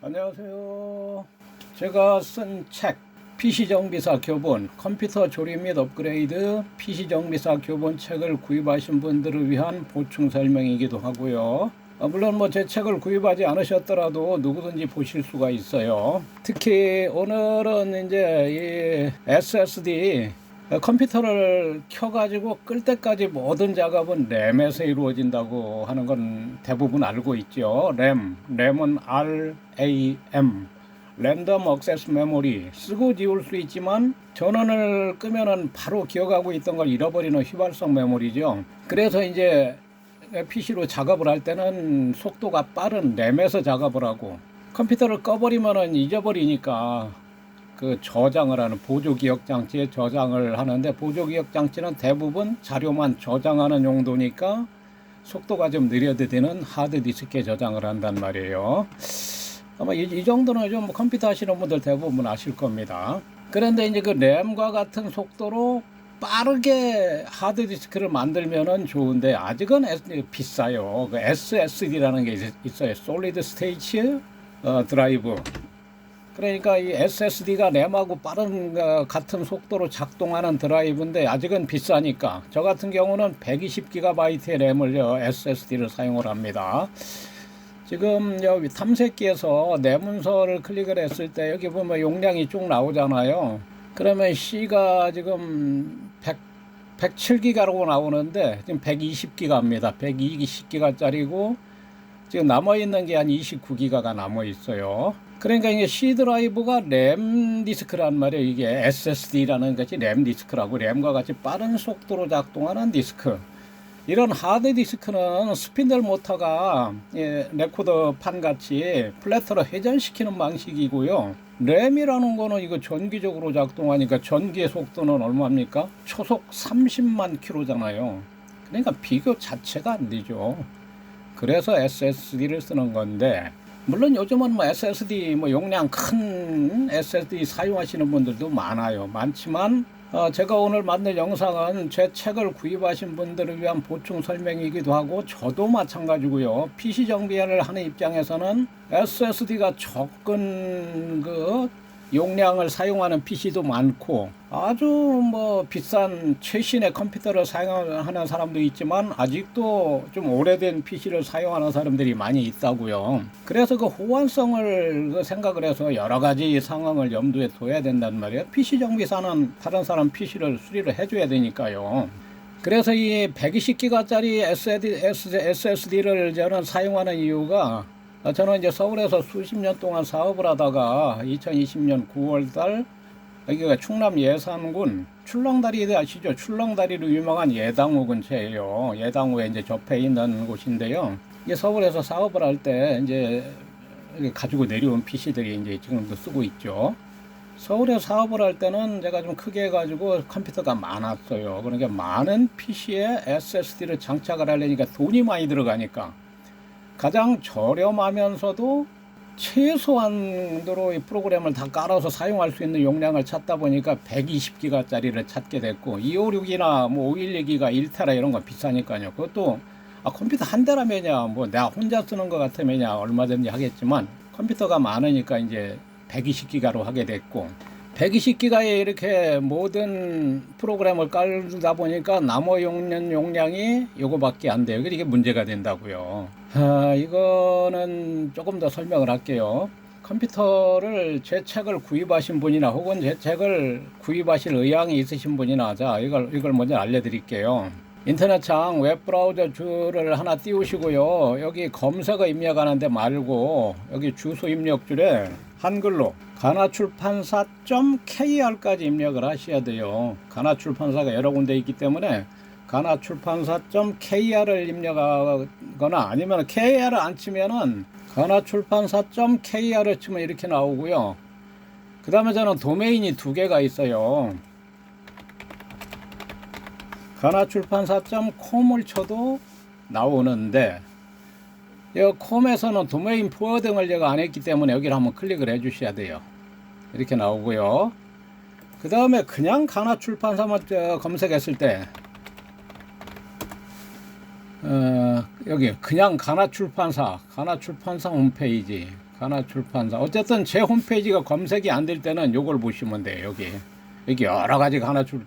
안녕하세요. 제가 쓴 책 PC 정비사 교본 컴퓨터 조립 및 업그레이드 PC 정비사 교본 책을 구입하신 분들을 위한 보충 설명이기도 하고요. 어, 물론 뭐 제 책을 구입하지 않으셨더라도 누구든지 보실 수가 있어요. 특히 오늘은 이제 이 SSD 어, 컴퓨터를 켜가지고 끌 때까지 모든 작업은 램에서 이루어진다고 하는 건 대부분 알고 있죠. 램, 램은 RAM, 랜덤 액세스 메모리 쓰고 지울 수 있지만 전원을 끄면은 바로 기억하고 있던 걸 잃어버리는 휘발성 메모리죠. 그래서 이제 PC로 작업을 할 때는 속도가 빠른 램에서 작업을 하고 컴퓨터를 꺼버리면은 잊어버리니까 그 저장을 하는 보조 기억 장치에 저장을 하는데 보조 기억 장치는 대부분 자료만 저장하는 용도니까 속도가 좀 느려도 되는 하드 디스크에 저장을 한단 말이에요. 아마 이, 이 정도는 좀 컴퓨터 하시는 분들 대부분 아실 겁니다. 그런데 이제 그 램과 같은 속도로 빠르게 하드 디스크를 만들면은 좋은데 아직은 비싸요. 그 SSD라는 게 있- 있어요. 솔리드 스테이트 어, 드라이브. 그러니까 이 SSD가 램하고 빠른 어, 같은 속도로 작동하는 드라이브인데 아직은 비싸니까 저 같은 경우는 120GB의 램을요 SSD를 사용을 합니다. 지금 여기 탐색기에서 내 문서를 클릭을 했을 때 여기 보면 용량이 쭉 나오잖아요. 그러면 C가 지금 100, 107기가라고 나오는데 지금 120기가입니다. 120기가짜리고 지금 남아 있는 게 한 29기가가 남아 있어요. 그러니까 이게 C 드라이브가 램 디스크란 말이에요. 이게 SSD라는 것이 램 디스크라고 램과 같이 빠른 속도로 작동하는 디스크. 이런 하드 디스크는 스핀들 모터가 예, 레코더 판 같이 플래터로 회전시키는 방식이고요. 램이라는 거는 이거 전기적으로 작동하니까 전기의 속도는 얼마입니까? 초속 30만 킬로잖아요. 그러니까 비교 자체가 안 되죠. 그래서 SSD를 쓰는 건데 물론 요즘은 뭐 SSD 뭐 용량 큰 SSD 사용하시는 분들도 많아요. 많지만 어, 제가 오늘 만든 영상은 제 책을 구입하신 분들을 위한 보충 설명이기도 하고 저도 마찬가지고요. PC 정비를 하는 입장에서는 SSD가 적은 그 용량을 사용하는 PC도 많고 아주 뭐 비싼 최신의 컴퓨터를 사용하는 사람도 있지만 아직도 좀 오래된 PC를 사용하는 사람들이 많이 있다고요. 그래서 그 호환성을 그 생각을 해서 여러 가지 상황을 염두에 둬야 된단 말이에요. PC 정비 사는 다른 사람 PC를 수리를 해줘야 되니까요. 그래서 이 120기가짜리 SSD를 저는 사용하는 이유가 어, 저는 이제 서울에서 수십 년 동안 사업을 하다가 2020년 9월 달 여기가 충남 예산군 출렁다리 아시죠? 출렁다리로 유명한 예당호 근처예요. 예당호에 이제 접해 있는 곳인데요. 이게 서울에서 사업을 할 때 이제 가지고 내려온 PC들이 이제 지금도 쓰고 있죠. 서울에 사업을 할 때는 제가 좀 크게 해가지고 컴퓨터가 많았어요. 그러니까 많은 PC에 SSD를 장착을 하려니까 돈이 많이 들어가니까 가장 저렴하면서도 최소한도로 이 프로그램을 다 깔아서 사용할 수 있는 용량을 찾다 보니까 120기가짜리를 찾게 됐고 256이나 뭐 512기가 1테라 이런 거 비싸니까요. 그것도 아, 컴퓨터 한 대라면야 뭐 내가 혼자 쓰는 것 같으면야 얼마든지 하겠지만 컴퓨터가 많으니까 이제 120기가로 하게 됐고 120기가에 이렇게 모든 프로그램을 깔다 보니까 남아 용량 용량이 요거밖에 안 돼요. 이게 문제가 된다고요. 아, 이거는 조금 더 설명을 할게요. 컴퓨터를 제 책을 구입하신 분이나 혹은 제 책을 구입하실 의향이 있으신 분이나 자 이걸 이걸 먼저 알려드릴게요. 인터넷창 웹브라우저 줄을 하나 띄우시고요. 여기 검색어 입력하는데 말고 여기 주소 입력 줄에 한글로 가나출판사.kr까지 입력을 하셔야 돼요. 가나출판사가 여러 군데 있기 때문에 가나출판사.kr을 입력하거나 아니면 kr을 안 치면은 가나출판사.kr을 치면 이렇게 나오고요. 그 다음에 저는 도메인이 두 개가 있어요. 가나출판사.com을 쳐도 나오는데 이 콤에서는 도메인 포워딩을 제가 안 했기 때문에 여기를 한번 클릭을 해 주셔야 돼요. 이렇게 나오고요. 그 다음에 그냥 가나출판사만 저 검색했을 때 어, 여기 그냥 가나 출판사 가나 출판사 홈페이지 가나 출판사. 어쨌든 제 홈페이지가 검색이 안 될 때는 요걸 보시면 돼요. 여기 여기 여러 가지 가나 출.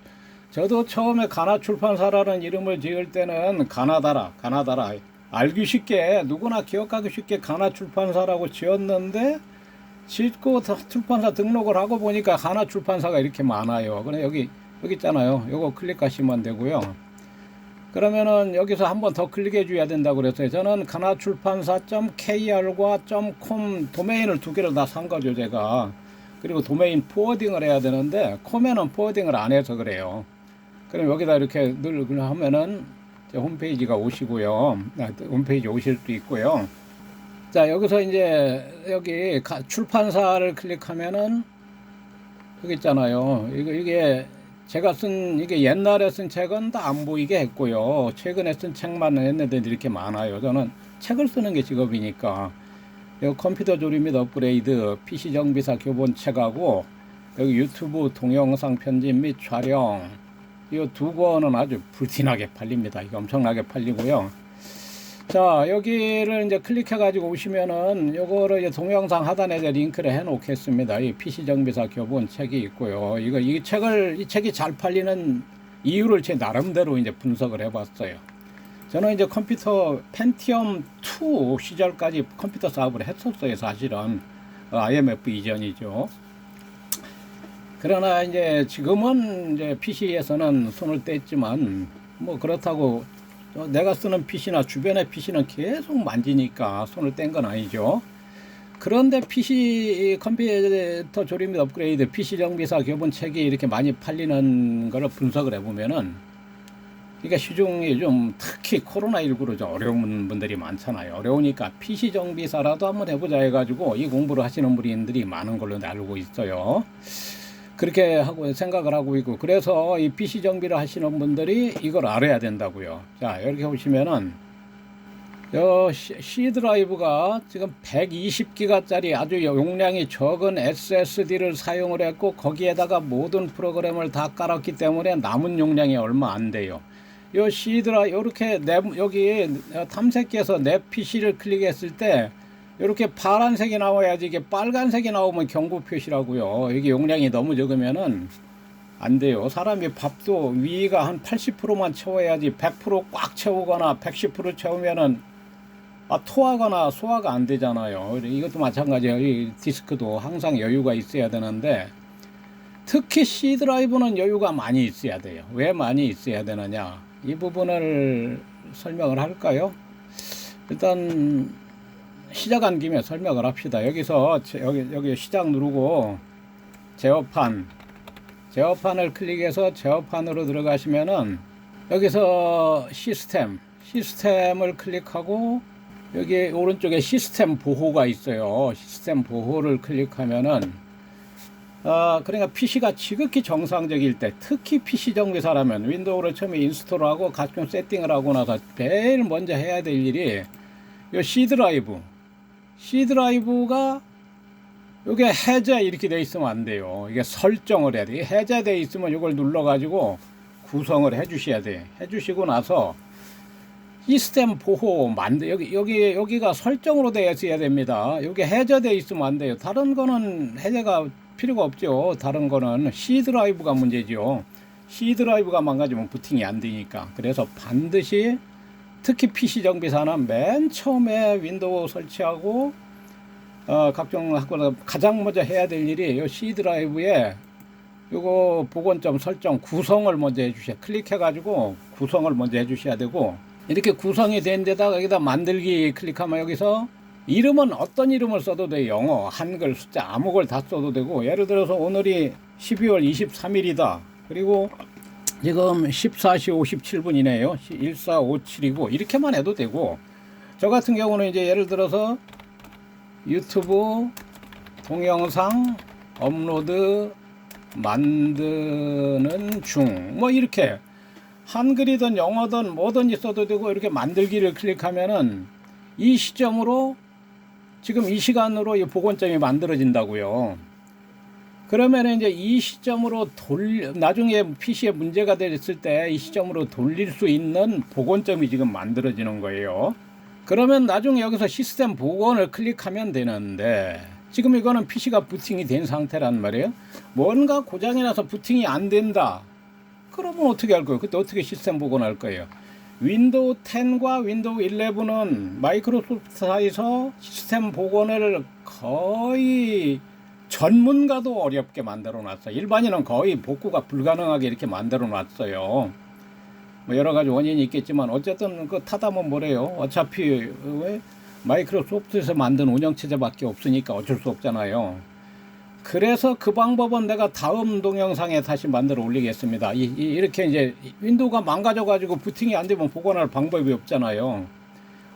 저도 처음에 가나 출판사라는 이름을 지을 때는 가나다라, 가나다라. 알기 쉽게 누구나 기억하기 쉽게 가나 출판사라고 지었는데 짓고 다 출판사 등록을 하고 보니까 가나 출판사가 이렇게 많아요. 그래 여기 여기 있잖아요. 요거 클릭하시면 되고요. 그러면은 여기서 한번 더 클릭해 줘야 된다고 그랬어요. 저는 가나 출판사.kr과 .com 도메인을 두 개를 다 산 거죠, 제가. 그리고 도메인 포워딩을 해야 되는데 콤에는 포워딩을 안 해서 그래요. 그럼 여기다 이렇게 늘 하면은 제 홈페이지가 오시고요. 아, 홈페이지 오실 수 있고요. 자, 여기서 이제 여기 가- 출판사를 클릭하면은 여기 있잖아요. 이거 이게 제가 쓴 이게 옛날에 쓴 책은 다 안 보이게 했고요. 최근에 쓴 책만 했는데 이렇게 많아요. 저는 책을 쓰는 게 직업이니까. 요 컴퓨터 조립 및 업그레이드, PC 정비사 교본 책하고 여기 유튜브 동영상 편집 및 촬영 이 두 권은 아주 불티나게 팔립니다. 이거 엄청나게 팔리고요. 자 여기를 이제 클릭해 가지고 오시면은 요거를 이제 동영상 하단에 링크를 해 놓겠습니다. 이 PC 정비사 교본 책이 있고요. 이거 이 책을 이 책이 잘 팔리는 이유를 제 나름대로 이제 분석을 해봤어요. 저는 이제 컴퓨터 펜티엄 2 시절까지 컴퓨터 사업을 했었어요. 사실은 어, IMF 이전이죠. 그러나 이제 지금은 이제 PC에서는 손을 뗐지만 뭐 그렇다고 어, 내가 쓰는 PC나 주변의 PC는 계속 만지니까 손을 뗀 건 아니죠. 그런데 PC 컴퓨터 조립 및 업그레이드 PC 정비사 교본 책이 이렇게 많이 팔리는 거를 분석을 해보면은 그러니까 시중에 좀 특히 코로나19로 좀 어려운 분들이 많잖아요. 어려우니까 PC 정비사라도 한번 해보자 해가지고 이 공부를 하시는 분들이 많은 걸로 알고 있어요. 그렇게 하고 생각을 하고 있고 그래서 이 PC 정비를 하시는 분들이 이걸 알아야 된다고요. 자 이렇게 보시면은 요 C- 드라이브가 지금 120기가짜리 아주 용량이 적은 SSD를 사용을 했고 거기에다가 모든 프로그램을 다 깔았기 때문에 남은 용량이 얼마 안 돼요. 요 C 드라이브 이렇게 내, 여기 탐색기에서 내 PC를 클릭했을 때 이렇게 파란색이 나와야지 이게 빨간색이 나오면 경고 표시라고요. 이게 용량이 너무 적으면은 안 돼요. 사람이 밥도 위가 한 80%만 채워야지 100%꽉 채우거나 110% 채우면은 아, 토하거나 소화가 안 되잖아요. 이것도 마찬가지예요. 이 디스크도 항상 여유가 있어야 되는데 특히 C 드라이브는 여유가 많이 있어야 돼요. 왜 많이 있어야 되느냐? 이 부분을 설명을 할까요? 일단 시작한 김에 설명을 합시다. 여기서 제- 여기 여기 시작 누르고 제어판 제어판을 클릭해서 제어판으로 들어가시면은 여기서 시스템 시스템을 클릭하고 여기 오른쪽에 시스템 보호가 있어요. 시스템 보호를 클릭하면은 아, 그러니까 PC가 지극히 정상적일 때, 특히 PC 정비사라면 윈도우를 처음에 인스톨하고 각종 세팅을 하고 나서 제일 먼저 해야 될 일이 이 C 드라이브. C 드라이브가 이게 해제 이렇게 돼 있으면 안 돼요. 이게 설정을 해야 돼. 해제돼 있으면 이걸 눌러가지고 구성을 해주셔야 돼. 해주시고 나서 시스템 보호 만들 여기 여기 여기가 설정으로 되어 있어야 됩니다. 여기 해제돼 있으면 안 돼요. 다른 거는 해제가 필요가 없죠. 다른 거는 C 드라이브가 문제죠. C 드라이브가 망가지면 부팅이 안 되니까. 그래서 반드시 특히 PC 정비사는 맨 처음에 윈도우 설치하고 어, 각종 하고 가장 먼저 해야 될 일이 이 C 드라이브에 요거 복원점 설정 구성을 먼저 해주셔야 클릭해 가지고 구성을 먼저 해주셔야 되고 이렇게 구성이 된 데다가 여기다 만들기 클릭하면 여기서 이름은 어떤 이름을 써도 돼 영어 한글 숫자 아무 걸 다 써도 되고 예를 들어서 오늘이 12월 23일이다. 그리고 지금 14시 57분이네요 1457이고 이렇게만 해도 되고 저 같은 경우는 이제 예를 들어서 유튜브 동영상 업로드 만드는 중 뭐 이렇게 한글이든 영어든 뭐든지 써도 되고 이렇게 만들기를 클릭하면은 이 시점으로 지금 이 시간으로 이 복원점이 만들어진다고요. 그러면 이제 이 시점으로 돌 나중에 PC에 문제가 됐을 때 이 시점으로 돌릴 수 있는 복원점이 지금 만들어지는 거예요. 그러면 나중에 여기서 시스템 복원을 클릭하면 되는데 지금 이거는 PC가 부팅이 된 상태란 말이에요. 뭔가 고장이 나서 부팅이 안 된다. 그러면 어떻게 할 거예요? 그때 어떻게 시스템 복원할 거예요? 윈도우 10과 윈도우 11은 마이크로소프트사에서 시스템 복원을 거의 전문가도 어렵게 만들어 놨어요. 일반인은 거의 복구가 불가능하게 이렇게 만들어 놨어요. 뭐 여러 가지 원인이 있겠지만 어쨌든 그 타다면 뭐래요. 어차피 왜 마이크로소프트에서 만든 운영체제밖에 없으니까 어쩔 수 없잖아요. 그래서 그 방법은 내가 다음 동영상에 다시 만들어 올리겠습니다. 이, 이, 이렇게 이제 윈도우가 망가져가지고 부팅이 안 되면 복원할 방법이 없잖아요.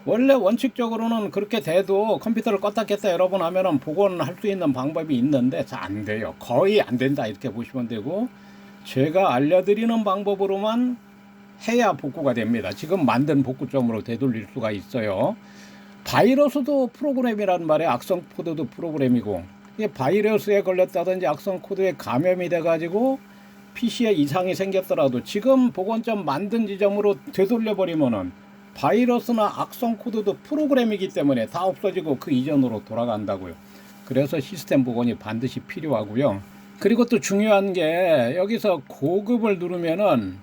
원래 원칙적으로는 그렇게 돼도 컴퓨터를 껐다 켰다 여러 번 하면은 복원할 수 있는 방법이 있는데 잘 안 돼요. 거의 안 된다 이렇게 보시면 되고 제가 알려드리는 방법으로만 해야 복구가 됩니다. 지금 만든 복구점으로 되돌릴 수가 있어요. 바이러스도 프로그램이라는 말에 악성 코드도 프로그램이고 이게 바이러스에 걸렸다든지 악성 코드에 감염이 돼가지고 PC에 이상이 생겼더라도 지금 복원점 만든 지점으로 되돌려 버리면은 바이러스나 악성 코드도 프로그램이기 때문에 다 없어지고 그 이전으로 돌아간다고요. 그래서 시스템 복원이 반드시 필요하고요. 그리고 또 중요한 게 여기서 고급을 누르면은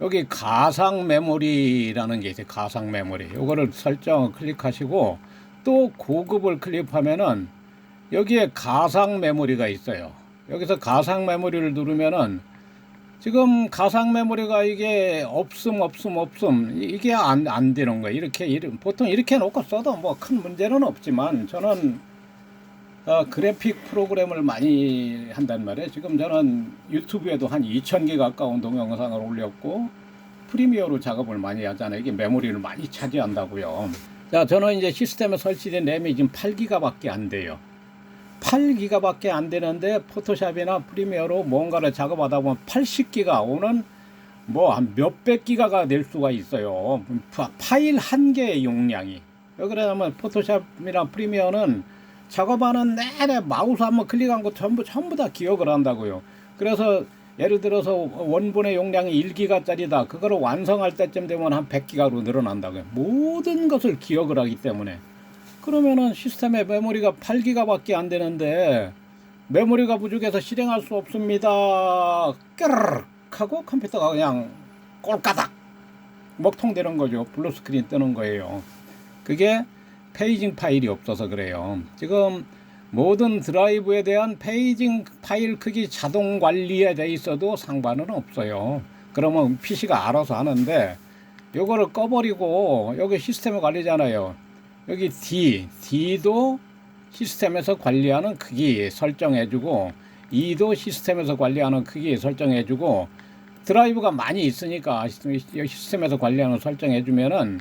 여기 가상 메모리라는 게 있어요. 가상 메모리. 요거를 설정을 클릭하시고 또 고급을 클릭하면은 여기에 가상 메모리가 있어요. 여기서 가상 메모리를 누르면은 지금 가상 메모리가 이게 없음 없음 없음 이게 안, 안 되는 거예요. 이렇게 보통 이렇게 놓고 써도 뭐 큰 문제는 없지만 저는 어, 그래픽 프로그램을 많이 한단 말이에요. 지금 저는 유튜브에도 한 2,000개 가까운 동영상을 올렸고 프리미어로 작업을 많이 하잖아요. 이게 메모리를 많이 차지한다고요. 자, 저는 이제 시스템에 설치된 램이 지금 8기가밖에 안 돼요. 8기가밖에 안 되는데 포토샵이나 프리미어로 뭔가를 작업하다 보면 80기가 오는 뭐 한 몇백 기가가 될 수가 있어요. 파- 파일 한 개의 용량이. 왜 그러냐면 포토샵이나 프리미어는 작업하는 내내 마우스 한번 클릭한 거 전부 전부 다 기억을 한다고요. 그래서 예를 들어서 원본의 용량이 1기가짜리다. 그거를 완성할 때쯤 되면 한 100기가로 늘어난다고요. 모든 것을 기억을 하기 때문에. 그러면은 시스템의 메모리가 8기가밖에 안 되는데 메모리가 부족해서 실행할 수 없습니다. 까르륵 하고 컴퓨터가 그냥 꼴까닥 먹통되는 거죠. 블루 스크린 뜨는 거예요. 그게 페이징 파일이 없어서 그래요. 지금 모든 드라이브에 대한 페이징 파일 크기 자동 관리에 돼 있어도 상관은 없어요. 그러면 PC가 알아서 하는데 요거를 꺼버리고 여기 시스템을 관리잖아요. 여기 D, D도 시스템에서 관리하는 크기 설정해주고 E도 시스템에서 관리하는 크기 설정해주고 드라이브가 많이 있으니까 시스템- 시스템에서 관리하는 설정해주면은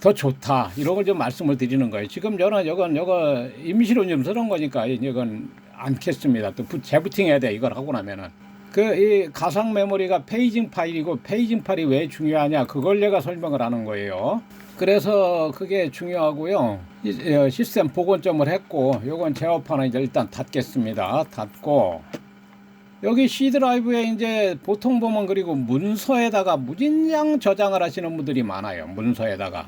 더 좋다 이런 걸 좀 말씀을 드리는 거예요. 지금 저는 이건 이거 임시로 좀 쓰는 거니까 이건 않겠습니다. 또 부- 재부팅해야 돼 이걸 하고 나면은 그 이 가상 메모리가 페이징 파일이고 페이징 파일이 왜 중요하냐 그걸 내가 설명을 하는 거예요. 그래서 그게 중요하고요. 이- 어, 시스템 복원점을 했고 요건 제어판은 이제 일단 닫겠습니다. 닫고 여기 C 드라이브에 이제 보통 보면 그리고 문서에다가 무진장 저장을 하시는 분들이 많아요. 문서에다가.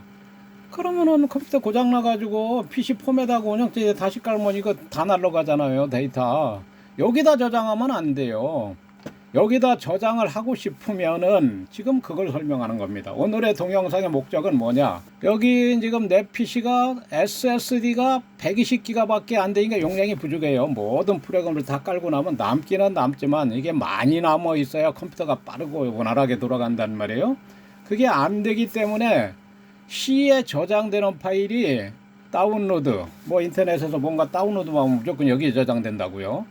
그러면은 컴퓨터 고장 나가지고 PC 폼에다가 운영체제 다시 깔면 이거 다 날라가잖아요. 데이터. 여기다 저장하면 안 돼요. 여기다 저장을 하고 싶으면은 지금 그걸 설명하는 겁니다. 오늘의 동영상의 목적은 뭐냐? 여기 지금 내 PC가 SSD가 120기가밖에 안 되니까 용량이 부족해요. 모든 프로그램을 다 깔고 나면 남기는 남지만 이게 많이 남아 있어야 컴퓨터가 빠르고 원활하게 돌아간단 말이에요. 그게 안 되기 때문에 C에 저장되는 파일이 다운로드, 뭐 인터넷에서 뭔가 다운로드하면 무조건 여기에 저장된다고요.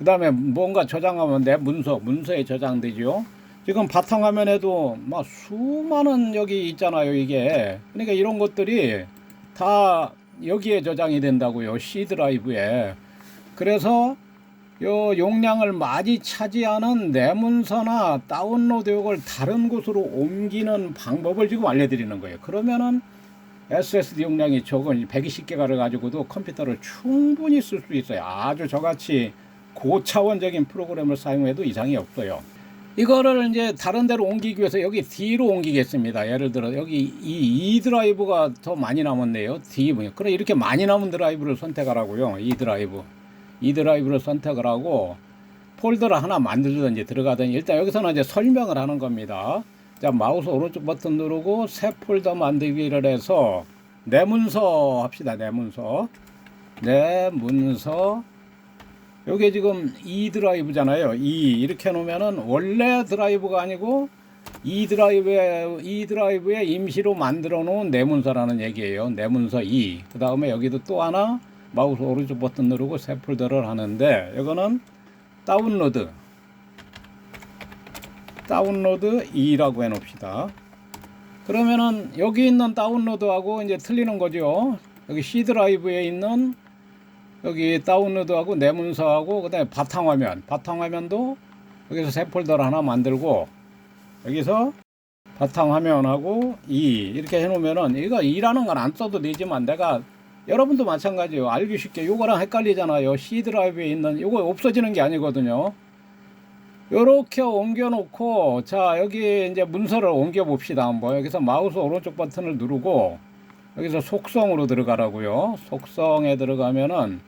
그 다음에 뭔가 저장하면 내 문서, 문서에 저장되죠. 지금 바탕화면에도 막 수많은 여기 있잖아요, 이게. 그러니까 이런 것들이 다 여기에 저장이 된다고요, C 드라이브에. 그래서 요 용량을 많이 차지하는 내 문서나 다운로드 욕을 다른 곳으로 옮기는 방법을 지금 알려드리는 거예요. 그러면은 SSD 용량이 적은 120개가를 가지고도 컴퓨터를 충분히 쓸 수 있어요. 아주 저같이 고차원적인 프로그램을 사용해도 이상이 없어요. 이거를 이제 다른 데로 옮기기 위해서 여기 D로 옮기겠습니다. 예를 들어 여기 이 E 드라이브가 더 많이 남았네요. D 뭐요? 그래 이렇게 많이 남은 드라이브를 선택하라고요. E 드라이브. E 드라이브를 선택을 하고 폴더를 하나 만들든지 들어가든지 일단 여기서는 이제 설명을 하는 겁니다. 자 마우스 오른쪽 버튼 누르고 새 폴더 만들기를 해서 내 문서 합시다. 내 문서. 내 문서 요게 지금 E 드라이브잖아요. E 이렇게 해놓으면은 원래 드라이브가 아니고 E 드라이브에 E 드라이브에 임시로 만들어 놓은 내문서라는 얘기예요. 내문서 E. 그 다음에 여기도 또 하나 마우스 오른쪽 버튼 누르고 새 폴더를 하는데 이거는 다운로드 다운로드 E라고 해 놓읍시다. 그러면은 여기 있는 다운로드하고 이제 틀리는 거죠. 여기 C 드라이브에 있는 여기 다운로드하고 내 문서하고 그다음에 바탕화면. 바탕화면도 여기서 새 폴더를 하나 만들고 여기서 바탕화면하고 이 이렇게 해놓으면은 이거 이라는 건 안 써도 되지만 내가 여러분도 마찬가지예요. 알기 쉽게 요거랑 헷갈리잖아요. C 드라이브에 있는 요거 없어지는 게 아니거든요. 요렇게 옮겨 놓고 자 여기 이제 문서를 옮겨 봅시다 한번. 여기서 마우스 오른쪽 버튼을 누르고 여기서 속성으로 들어가라고요. 속성에 들어가면은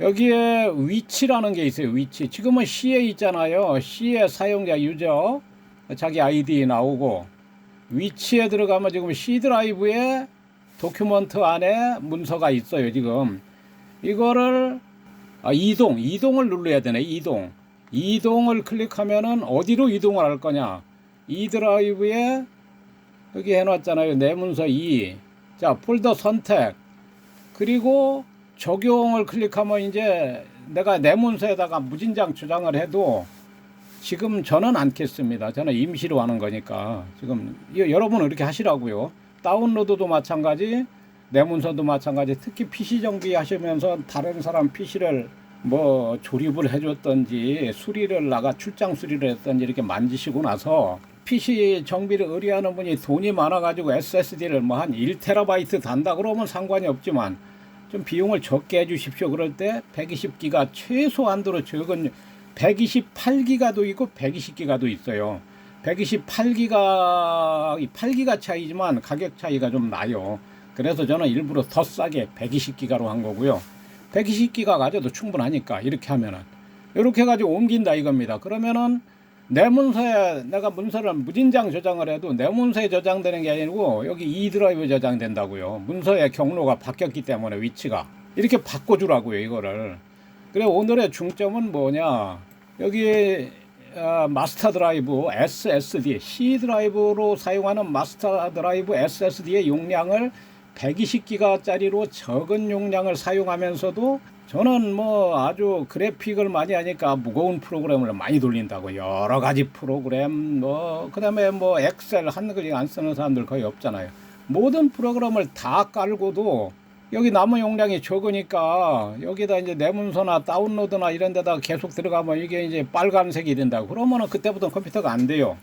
여기에 위치라는 게 있어요. 위치. 지금은 C에 있잖아요. C에 사용자 유저 자기 아이디 나오고 위치에 들어가면 지금 C 드라이브에 도큐먼트 안에 문서가 있어요. 지금 이거를 아, 이동 이동을 눌러야 되네. 이동 이동을 클릭하면은 어디로 이동을 할 거냐? 이 드라이브에 여기 해놨잖아요. 내 문서 2. 자 폴더 선택 그리고 적용을 클릭하면 이제 내가 내 문서에다가 무진장 저장을 해도 지금 저는 않겠습니다. 저는 임시로 하는 거니까 지금 이- 여러분은 이렇게 하시라고요. 다운로드도 마찬가지, 내 문서도 마찬가지. 특히 PC 정비 하시면서 다른 사람 PC를 뭐 조립을 해줬던지 수리를 나가 출장 수리를 했던지 이렇게 만지시고 나서 PC 정비를 의뢰하는 분이 돈이 많아가지고 SSD를 뭐 한 1테라바이트 단다 그러면 상관이 없지만 좀 비용을 적게 해주십시오. 그럴 때 120기가 최소한도로 적은 128기가도 있고 120기가도 있어요. 128기가 8기가 차이지만 가격 차이가 좀 나요. 그래서 저는 일부러 더 싸게 120기가로 한 거고요. 120기가 가져도 충분하니까 이렇게 하면은 이렇게 해가지고 옮긴다 이겁니다. 그러면은 내 문서에 내가 문서를 무진장 저장을 해도 내 문서에 저장되는 게 아니고 여기 E 드라이브 저장된다고요. 문서의 경로가 바뀌었기 때문에 위치가 이렇게 바꿔주라고요 이거를. 그래 오늘의 중점은 뭐냐 여기 어, 마스터 드라이브 SSD C 드라이브로 사용하는 마스터 드라이브 SSD의 용량을 120기가짜리로 적은 용량을 사용하면서도 저는 뭐 아주 그래픽을 많이 하니까 무거운 프로그램을 많이 돌린다고 여러 가지 프로그램 뭐 그다음에 뭐 엑셀 한글 안 쓰는 사람들 거의 없잖아요. 모든 프로그램을 다 깔고도 여기 남은 용량이 적으니까 여기다 이제 내 문서나 다운로드나 이런 데다가 계속 들어가면 이게 이제 빨간색이 된다고 그러면은 그때부터 컴퓨터가 안 돼요.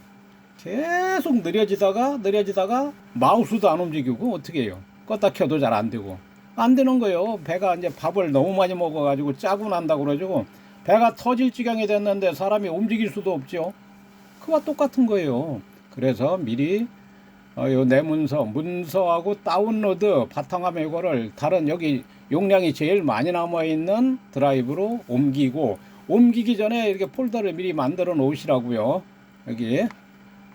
계속 느려지다가 느려지다가 마우스도 안 움직이고 어떻게 해요? 껐다 켜도 잘 안 되고 안 되는 거예요. 배가 이제 밥을 너무 많이 먹어가지고 짜고 난다 그러죠. 배가 터질 지경이 됐는데 사람이 움직일 수도 없죠. 그와 똑같은 거예요. 그래서 미리 어, 요 내 문서, 문서하고 다운로드 바탕화면 이거를 다른 여기 용량이 제일 많이 남아 있는 드라이브로 옮기고 옮기기 전에 이렇게 폴더를 미리 만들어 놓으시라고요. 여기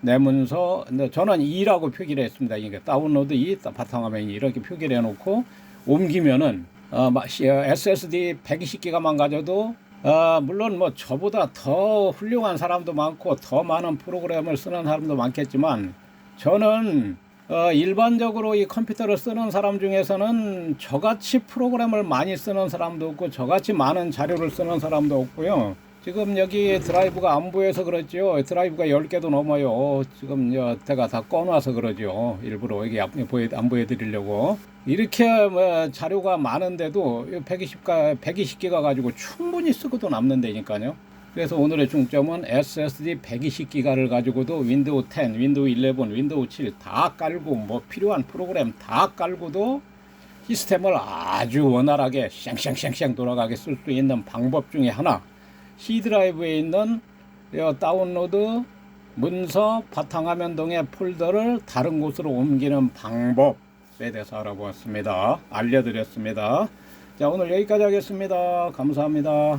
내 문서, 근데 저는 2라고 표기를 했습니다. 이게 다운로드 2, 바탕화면 2 이렇게 표기를 해놓고 옮기면은 어, 어, SSD 120기가만 가져도 어, 물론 뭐 저보다 더 훌륭한 사람도 많고 더 많은 프로그램을 쓰는 사람도 많겠지만 저는 어, 일반적으로 이 컴퓨터를 쓰는 사람 중에서는 저같이 프로그램을 많이 쓰는 사람도 없고 저같이 많은 자료를 쓰는 사람도 없고요. 지금 여기 드라이브가 안 보여서 그렇죠. 드라이브가 10개도 넘어요. 지금 여, 제가 다 꺼놔서 그러죠. 일부러 보여, 안 보여드리려고. 이렇게 뭐 자료가 많은데도 120가, 120기가 가지고 충분히 쓰고도 남는다니까요. 그래서 오늘의 중점은 SSD 120기가를 가지고도 윈도우 10, 윈도우 11, 윈도우 7 다 깔고 뭐 필요한 프로그램 다 깔고도 시스템을 아주 원활하게 샹샹샹샹 돌아가게 쓸 수 있는 방법 중에 하나 C 드라이브에 있는 이 다운로드 문서 바탕화면 등의 폴더를 다른 곳으로 옮기는 방법에 대해서 알아보았습니다. 알려드렸습니다. 자 오늘 여기까지 하겠습니다. 감사합니다.